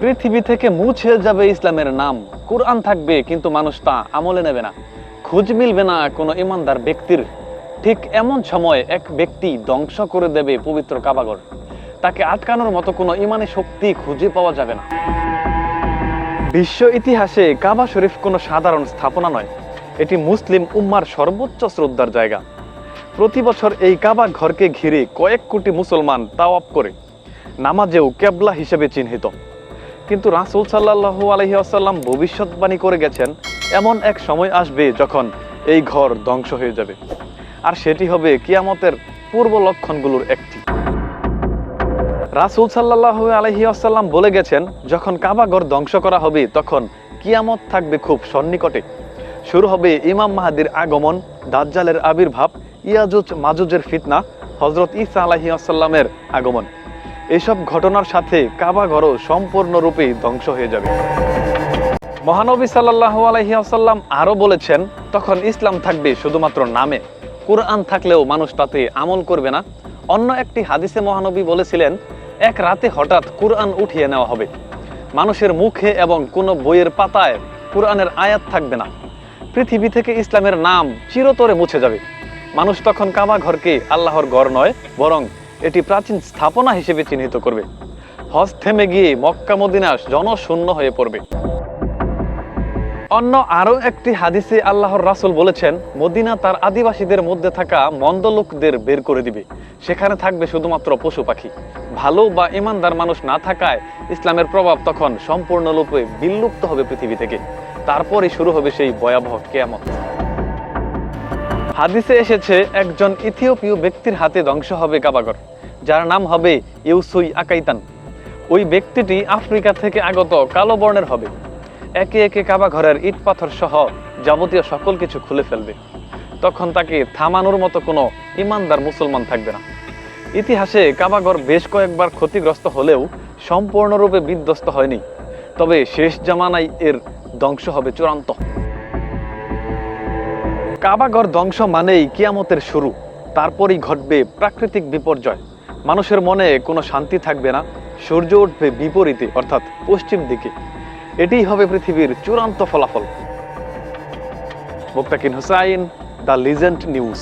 পৃথিবী থেকে মুছে যাবে ইসলামের নাম। কোরআন থাকবে, কিন্তু মানুষ তা আমলে নেবে না। খোঁজ মিলবে না কোনো ইমানদার ব্যক্তির। ঠিক এমন সময় এক ব্যক্তি ধ্বংস করে দেবে পবিত্র কাবাগর। তাকে আটকানোর মতো কোনো ইমানি শক্তি খুঁজে পাওয়া যাবে না। বিশ্ব ইতিহাসে কাবা শরীফ কোনো সাধারণ স্থাপনা নয়। এটি মুসলিম উম্মার সর্বোচ্চ শ্রদ্ধার জায়গা। প্রতি বছর এই কাবা ঘরকে ঘিরে কয়েক কোটি মুসলমান তাওয়াপ করে। নামাজেও কেবলা হিসেবে চিহ্নিত। কিন্তু রাসুল সাল্লাহু আলহি আসাল্লাম ভবিষ্যৎবাণী করে গেছেন, এমন এক সময় আসবে যখন এই ঘর ধ্বংস হয়ে যাবে। আর সেটি হবে কিয়ামতের পূর্ব লক্ষণগুলোর একটি। রাসুল সাল্লাহ আলহি আসাল্লাম বলে গেছেন, যখন কাবাগর ধ্বংস করা হবে, তখন কিয়ামত থাকবে খুব সন্নিকটে। শুরু হবে ইমাম মাহাদির আগমন, দাজ্জালের আবির্ভাব ইয়াজুজ মাজুজের ফিতনা হজরত ইসা আলাহি আসাল্লামের আগমন। এসব ঘটনার সাথে কাবাঘরও সম্পূর্ণরূপে ধ্বংস হয়ে যাবে। মহানবী সাল্লাহ আলহি আসাল্লাম আরও বলেছেন, তখন ইসলাম থাকবে শুধুমাত্র নামে। কোরআন থাকলেও মানুষ তাতে আমল করবে না। অন্য একটি হাদিসে মহানবী বলেছিলেন, এক রাতে হঠাৎ কোরআন উঠিয়ে নেওয়া হবে। মানুষের মুখে এবং কোনো বইয়ের পাতায় কোরআনের আয়াত থাকবে না। পৃথিবী থেকে ইসলামের নাম চিরতরে মুছে যাবে। মানুষ তখন কাবা ঘরকে আল্লাহর গড় নয়, বরং এটি প্রাচীন স্থাপনা হিসেবে চিহ্নিত করবে। হজ থেমে গিয়ে মক্কা মদিনা জনশূন্য হয়ে পড়বে। অন্য আরও একটি হাদিসে আল্লাহর রাসূল বলেছেন, মদিনা তার আদিবাসীদের মধ্যে থাকা মন্দ লোকদের বের করে দিবে। সেখানে থাকবে শুধুমাত্র পশু পাখি। ভালো বা ইমানদার মানুষ না থাকায় ইসলামের প্রভাব তখন সম্পূর্ণরূপে বিলুপ্ত হবে পৃথিবী থেকে। তারপরই শুরু হবে সেই ভয়াবহ কেয়ামত। হাদিসে এসেছে, একজন ইথিওপীয় ব্যক্তির হাতে ধ্বংস হবে কাবাগর, যার নাম হবে ইউসুই আকাইতান। ওই ব্যক্তিটি আফ্রিকা থেকে আগত কালো বর্ণের হবে। একে একে কাবাঘরের ইট পাথর সহ যাবতীয় সকল কিছু খুলে ফেলবে। তখন তাকে থামানোর মতো কোনো ইমানদার মুসলমান থাকবে না। ইতিহাসে কাবাঘর বেশ কয়েকবার ক্ষতিগ্রস্ত হলেও সম্পূর্ণরূপে বিধ্বস্ত হয়নি। তবে শেষ জামানায় এর ধ্বংস হবে চূড়ান্ত। কাবাঘর ধ্বংস মানেই কিয়ামতের শুরু। তারপরই ঘটবে প্রাকৃতিক বিপর্যয়। মানুষের মনে কোনো শান্তি থাকবে না, সূর্য উঠবে বিপরীতে, অর্থাৎ পশ্চিম দিকে। এটিই হবে পৃথিবীর চূড়ান্ত ফলাফল। Muktakin Hussain, the legend news.